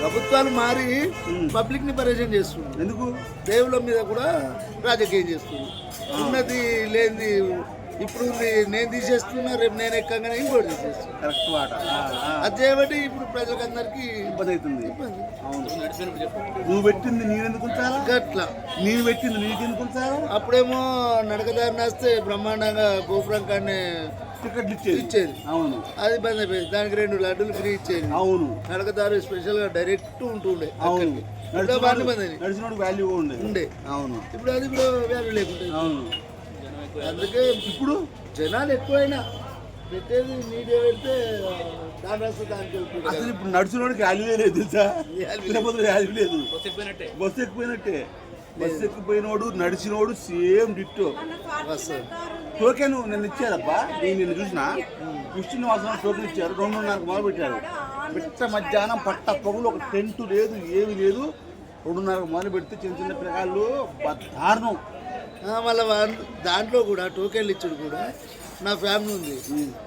ప్రభుత్వాలు మారి పబ్లిక్ని పరిచయం చేస్తుంది. ఎందుకు? దేవుళ్ళ మీద కూడా రాజకీయం చేస్తుంది. ఉన్నది లేనిది ఇప్పుడు నేను తీసేస్తున్నా రేపు నేను ఎక్కగానే ఇంకోటి తీసేస్తున్నా. కరెక్ట్ మాట. అది చేయబట్టి ఇప్పుడు ప్రజలందరికీ ఇబ్బంది అవుతుంది. అవును. నువ్వు పెట్టింది నేనెందుకు ఉంచాలా? గట్ల. నేను పెట్టింది నీకెందుకు ఉంచాలా? అప్పుడేమో నడకదారి వస్తే బ్రహ్మాండంగా గోపురం కాడనే టికెట్లు ఇచ్చేది. ఇచ్చేది. అవును. అది బంద్ అయిపోయింది. దానికి రెండు లడ్డూలు ఫ్రీ ఇచ్చేది. అవును. నడకదారు స్పెషల్గా డైరెక్ట్ ఉంటుండే అవును. నడిచినోడు వాల్యూ ఉండే. ఉండే. అవును. ఇప్పుడు అది కూడా వాల్యూ లేకుండా అవును. అందుకే ఇప్పుడు జనాలు ఎక్కువైనా పెట్టేది మీడియా పెడితే దాని రాస్తే దానికి వెళ్తుంది కదా. అసలు ఇప్పుడు నడిచినోడికి వాల్యూ లేదు తెలుసా? లేకపోతే వాల్యూ లేదు. బస్సు ఎక్కిపోయినట్టే. బస్సు ఎక్కిపోయినోడు నడిచినోడు సేమ్ డిట్టో. టోకెన్ నిన్న ఇచ్చారబ్బా నేను నిన్ను చూసిన? కృష్ణ వాసన టోకెన్ ఇచ్చారు. రెండున్నరకు మొదలు పెట్టారు. మిట్ట మధ్యాహ్నం పట్ట పొగలు ఒక టెంట్ లేదు ఏమి లేదు. రెండున్నరకు మొదలు పెడితే చిన్న చిన్న పిల్లగాళ్ళు బ- దారుణం. మళ్ళీ దాంట్లో కూడా టోకెన్లు ఇచ్చుడు కూడా. నా ఫ్యామిలీ ఉంది.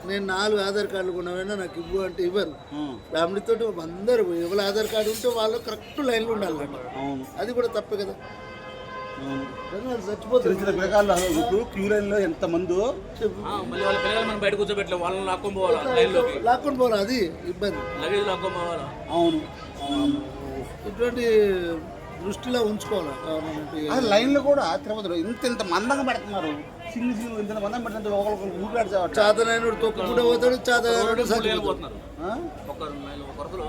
నేను నాలుగు ఆధార్ కార్డులు కొన్నామైనా నాకు ఇవ్వు అంటే ఇవ్వరు. ఫ్యామిలీతో అందరూ ఎవరు ఆధార్ కార్డు ఉంటే వాళ్ళు కరెక్ట్ లైన్లో ఉండాలి అవును. అది కూడా తప్పే కదా. బయట కూర్చోబెట్టలేం వాళ్ళని లాక్కొని పోవాలా లాక్కొని పోరా అది? ఇబ్బంది. లగేజ్ లాక్కొని పోవాలా? అవును. ఇటువంటి దృష్టిలో ఉంచుకోవాలి. గవర్నమెంట్ లైన్లో కూడా తిరుపతిలో ఇంత ఇంత మందంగా పెడుతున్నారు. చిన్న చిన్న ఇంత మందంగా పెడుతుంటే ఒకరికి ఊపిరాడు చాతనైనడు తొక్కుకుంటే పోతాడు చాతనైనడు మూడు లైన్లు పోతున్నారు. ఒక లైన్ ఒక వరుసలో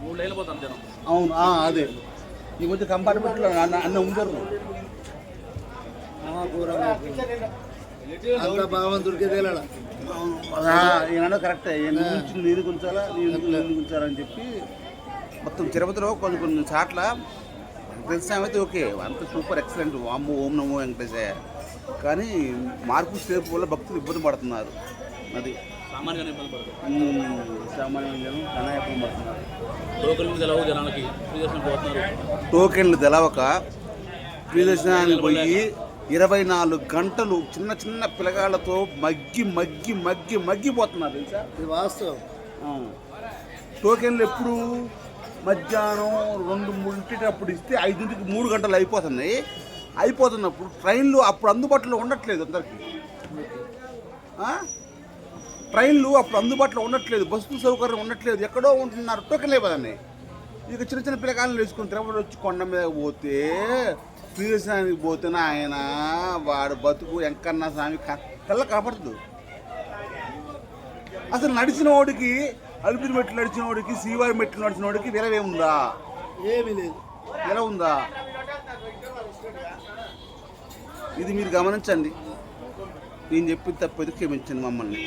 మూడు లైన్లు పోతాను జనం. అవును ఆ, అదే. ఈ మధ్య కంపార్ట్మెంట్లో అన్న అన్న ఉండరు. అంత భగవంతుడికి తేలాడ ఈయన కరెక్టే నేను గుంచాలా నేను గుంచాలని చెప్పి మొత్తం తిరుపతిలో కొన్ని కొన్ని చాట్ల వెంకటేశ్వర అయితే ఓకే అంత సూపర్ ఎక్సలెంట్ వాము ఓం నమో వెంకటేశయ్య. కానీ మార్పు స్టేప్ వల్ల భక్తులు ఇబ్బంది పడుతున్నారు. అది. సామాన్యంగా ఇబ్బంది చాలా ఇబ్బంది పడుతున్నారు. జనాలకి. పోతున్నారు. టోకెన్లు తెలవక ప్రియదర్శనానికి పోయి ఇరవై నాలుగు గంటలు చిన్న చిన్న పిల్లగాళ్ళతో మగ్గి మగ్గి మగ్గి మగ్గిపోతున్నారు తెలుసా? ఇది వాస్తవం. టోకెన్లు ఎప్పుడు? మధ్యాహ్నం రెండు మూడింటిటప్పుడు ఇస్తే ఐదింటికి మూడు గంటలు అయిపోతున్నాయి అయిపోతున్నప్పుడు ట్రైన్లు అప్పుడు అందుబాటులో ఉండట్లేదు అందరికీ. ట్రైన్లు అప్పుడు అందుబాటులో ఉండట్లేదు బస్సు సౌకర్యం ఉండట్లేదు ఎక్కడో ఉంటున్నారు టోకెన్లు అయిపోతున్నాయి. ఇక చిన్న చిన్న పిల్లకాయలు వేసుకుని తిరుపతి వచ్చి కొండ మీద పోతే శ్రీదర్శనానికి పోతేనే ఆయన వాడు బతుకు ఎంకన్నా స్వామి క- కళ్ళ కాపాడుతుంది అసలు నడిచిన వాడికి అలుపిరి మెట్లు నడిచిన వాడికి శ్రీవారి మెట్లు నడిచిన వాడికి విరవే ఉందా? ఏమీ లేదు. ఎలా ఉందా? ఇది మీరు గమనించండి. నేను చెప్పిన తప్పేది క్షమించండి మమ్మల్ని.